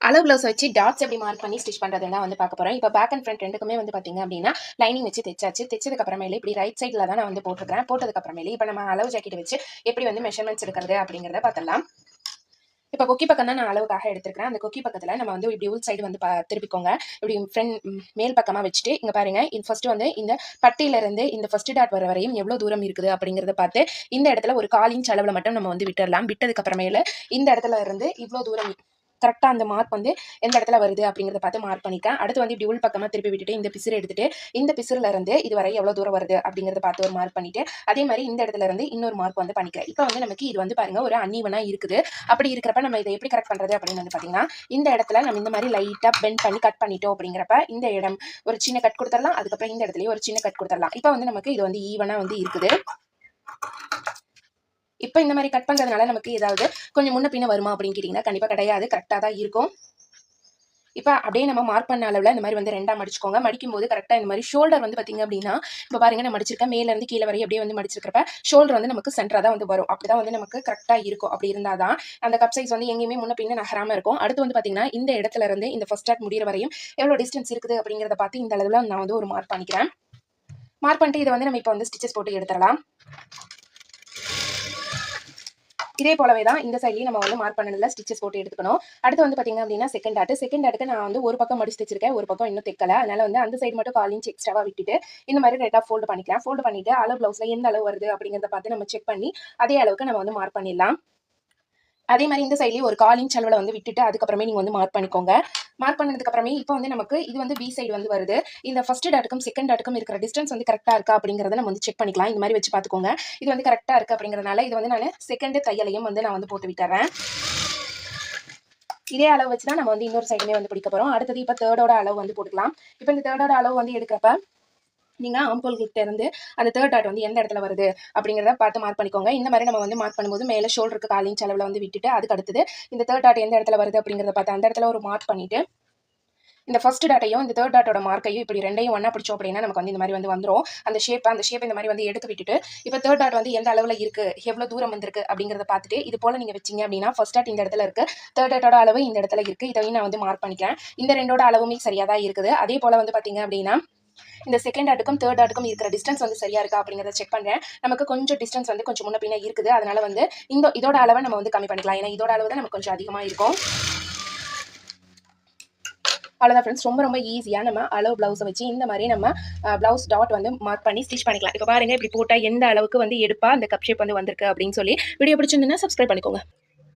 அளவு ப்ளவுஸ் வச்சு டாட்ஸ் எப்படி மார்க் பண்ணி ஸ்டிச் பண்ணுறதுலாம் வந்து பார்க்க போகிறோம் இப்போ பேக் அண்ட் ஃப்ரண்ட் ரெண்டுக்குமே வந்து பார்த்தீங்க அப்படின்னா லைனிங் வச்சு தைச்சாச்சு. தைச்சதுக்கப்புறமேலே இப்படி ரைட் சைடில் தான் நான் வந்து போட்டிருக்கிறேன். போட்டதுக்கப்புறமேலே இப்போ நம்ம அளவு ஜாக்கெட் வச்சு எப்படி வந்து மெஷர்மெண்ட்ஸ் எடுக்கிறது அப்படிங்கிறத பார்த்தலாம் இப்போ கொக்கி பக்கம் தான் நான் அளவுக்காக எடுத்துருக்கிறேன். அந்த கொக்கி பக்கத்தில் நம்ம வந்து இப்படி உள் சைடு வந்து பா திருப்பிக்கோங்க. இப்படி ஃப்ரெண்ட் மேல் பக்கமாக வச்சுட்டு இங்கே பாருங்க. இது ஃபர்ஸ்ட் வந்து இந்த பட்டியிலேருந்து இந்த ஃபஸ்ட்டு டாட் வர வரையும் எவ்வளோ தூரம் இருக்குது அப்படிங்கிறத பார்த்து இந்த இடத்துல ஒரு கால் அளவில் மட்டும் நம்ம வந்து விட்டுடலாம் விட்டதுக்கப்புறமேல இந்த இடத்துல இருந்து இவ்வளோ தூரம் கரெக்டாக அந்த மார்க் வந்து எந்த இடத்துல வருது அப்படிங்கிறத பார்த்து மார்க் பண்ணிக்கேன் அடுத்து வந்து இப்படி உள் பக்கமாக திருப்பி விட்டுட்டு இந்த பிசுறு எடுத்துட்டு இந்த பிசுறில் இருந்து இது வரை எவ்வளோ தூரம் வருது அப்படிங்கிறத பார்த்து ஒரு மார்க் பண்ணிட்டு அதே மாதிரி இந்த இடத்துல இருந்து இன்னொரு மார்க் வந்து பண்ணிக்கிறேன். இப்போ வந்து நமக்கு இது வந்து பாருங்க ஒரு அன்னீவனாக இருக்குது. அப்படி இருக்கிறப்ப நம்ம இதை எப்படி கரெக்ட் பண்ணுறது அப்படின்னு வந்து பார்த்தீங்கன்னா இந்த இடத்துல நம்ம இந்த மாதிரி லைட்டாக பெண்ட் பண்ணி கட் பண்ணிட்டோம் அப்படிங்கிறப்ப இந்த இடம் ஒரு சின்ன கட் கொடுத்துடலாம். அதுக்கப்புறம் இந்த இடத்துலயே ஒரு சின்ன கட் கொடுத்துடலாம். இப்போ வந்து நமக்கு இது வந்து ஈவனாக வந்து இருக்குது. இப்போ இந்த மாதிரி கட் பண்ணுறதுனால நமக்கு ஏதாவது கொஞ்சம் முன்ன பின்ன வருமா அப்படின்னு கேட்டிங்கன்னா கண்டிப்பாக கிடையாது. கரெக்டாக தான் இருக்கும். இப்போ அப்படியே நம்ம மார்க் பண்ண அளவில் இந்த மாதிரி வந்து ரெண்டாக மடிச்சுக்கோங்க. மடிக்கும் போது கரெக்டாக இந்த மாதிரி ஷோல்டர் வந்து பார்த்தீங்க அப்படின்னா இப்போ பாருங்க நான் மடிச்சிருக்கேன் மேலேருந்து கீழே வரையும் அப்படியே வந்து மடிச்சிருக்கிறப்ப ஷோல்டர் வந்து நமக்கு சென்டராக தான் வந்து வரும். அப்படி தான் வந்து நமக்கு கரெக்டாக இருக்கும். அப்படி இருந்தால் தான் அந்த கப் சைஸ் வந்து எங்கேயுமே முன்ன பின்ன நகராமல் இருக்கும். அடுத்து வந்து பார்த்தீங்கன்னா இந்த இடத்துல இருந்து இந்த ஃபஸ்ட் ஸ்டார்ட் முடிகிற வரையும் எவ்வளோ டிஸ்டன்ஸ் இருக்குது அப்படிங்கிறத பார்த்து இந்த அளவில் நான் வந்து ஒரு மார்க் பண்ணிக்கிறேன். மார்க் பண்ணிட்டு இதை வந்து நம்ம இப்போ வந்து ஸ்டிச்சஸ் போட்டு எடுத்துடலாம். இதே போலவே தான் இந்த சைட்லேயும் நம்ம வந்து மார்க் பண்ணதில் ஸ்டிச்சஸ் போட்டு எடுத்துக்கணும். அடுத்து வந்து பார்த்தீங்க அப்படின்னா செகண்ட் ஆட்டு செகண்ட் ஆட்டுக்கு நான் வந்து ஒரு பக்கம் மடிச்சு வச்சிருக்கேன் ஒரு பக்கம் இன்னும் தைக்கல. அதனால வந்து அந்த சைடு மட்டும் கால் இன்ச் எக்ஸ்ட்ராவாக விட்டுட்டு இந்த மாதிரி ரெட்டாக ஃபோல்டு பண்ணிக்கலாம். ஃபோல்டு பண்ணிட்டு அளவு ப்ளவுஸில் எந்த அளவு வருது அப்படிங்கிறத பார்த்து நம்ம செக் பண்ணி அதே அளவுக்கு நம்ம வந்து மார்க் பண்ணிடலாம். அதே மாதிரி இந்த சைட்லேயும் ஒரு கால் இன்ச் அளவில் வந்து விட்டுட்டு அதுக்கப்புறமே நீங்கள் வந்து மார்க் பண்ணிக்கோங்க. மார்க் பண்ணதுக்கப்புறமே இப்போ வந்து நமக்கு இது வந்து பி சைடு வந்து வருது. இந்த ஃபர்ஸ்ட் டாட்டுக்கும் செகண்ட் டாட்டுக்கும் இருக்கிற டிஸ்டன்ஸ் வந்து கரெக்டாக இருக்கா அப்படிங்கிறத நம்ம வந்து செக் பண்ணிக்கலாம். இந்த மாதிரி வச்சு பார்த்துக்கோங்க. இது வந்து கரெக்டாக இருக்குது அப்படிங்கிறதுனால இது வந்து நான் செகண்ட் தையலையும் வந்து நான் வந்து போட்டு விட்டுறேன். இதே அளவு வச்சு தான் நம்ம வந்து இன்னொரு சைடுமே வந்து பிடிக்க போகிறோம் அடுத்தது இப்போ தேர்டோட அளவு வந்து போட்டுக்கலாம். இப்போ இந்த தேர்டோட அளவு வந்து எடுக்கிறப்ப நீங்கள் ஆம்போல் கிட்ட திறந்து அந்த தேர்ட் டாட் வந்து எந்த இடத்துல வருது அப்படிங்கிறத பார்த்து மார்க் பண்ணிக்கோங்க. இந்த மாதிரி நம்ம வந்து மார்க் பண்ணும்போது மேலே ஷோல்டருக்கு கால் செலவில் அளவில் வந்து விட்டுட்டு அதுக்கு அடுத்தது இந்த தேர்ட் டாட் எந்த இடத்துல வருது அப்படிங்கிறத பார்த்து அந்த இடத்துல ஒரு மார்க் பண்ணிட்டு இந்த ஃபர்ஸ்ட் டாட்டையும் இந்த தேர்ட் டாட்டோட மார்க்கையும் இப்படி ரெண்டையும் ஒன்றா பிடிச்சோம் அப்படின்னா நமக்கு வந்து இந்த மாதிரி வந்து வந்துடும் அந்த ஷேப் அந்த ஷேப் இந்த மாதிரி வந்து எடுத்து விட்டுட்டு இப்போ தேர்ட் டாட் வந்து எந்த அளவில் இருக்குது எவ்வளோ தூரம் வந்திருக்கு அப்படிங்கிறத பார்த்துட்டு இது போல் நீங்கள் வச்சிங்க அப்படின்னா ஃபர்ஸ்ட் டாட் இந்த இடத்துல இருக்குது தேர்ட் டாட்டோட அளவு இந்த இடத்துல இருக்குது இதையும் நான் வந்து மார்க் பண்ணிக்கிறேன். இந்த ரெண்டோட அளவுமே சரியாக தான் இருக்குது. அதே போல் வந்து பார்த்தீங்க அப்படின்னா இந்த செகண்ட் ஆட்டுக்கும் தேர்ட் ஆட்டுக்கும் இருக்கிற டிஸ்டன்ஸ் வந்து சரியா இருக்கா அப்படிங்கிறத செக் பண்ணுறேன் நமக்கு கொஞ்சம் டிஸ்டன்ஸ் வந்து கொஞ்சம் முன்ன பின்ன இருக்குது. அதனால வந்து இந்த இதோட அளவை நம்ம வந்து கம்மி பண்ணிக்கலாம். ஏன்னா இதோட அளவு தான் நமக்கு கொஞ்சம் அதிகமாக இருக்கும். அவ்வளோதான் ஃப்ரெண்ட்ஸ் ரொம்ப ரொம்ப ஈஸியாக நம்ம அளவு ப்ளவுஸை வச்சு இந்த மாதிரி நம்ம ப்ளவுஸ் டாட் வந்து மார்க் பண்ணி ஸ்டிச் பண்ணிக்கலாம். இப்போ பாருங்க இப்படி போட்டால் எந்த அளவுக்கு வந்து எடுப்பா அந்த கப் ஷேப் வந்து வந்திருக்கு அப்படின்னு சொல்லி வீடியோ பிடிச்சிருந்ததுன்னா சப்ஸ்கிரைப் பண்ணிக்கோங்க.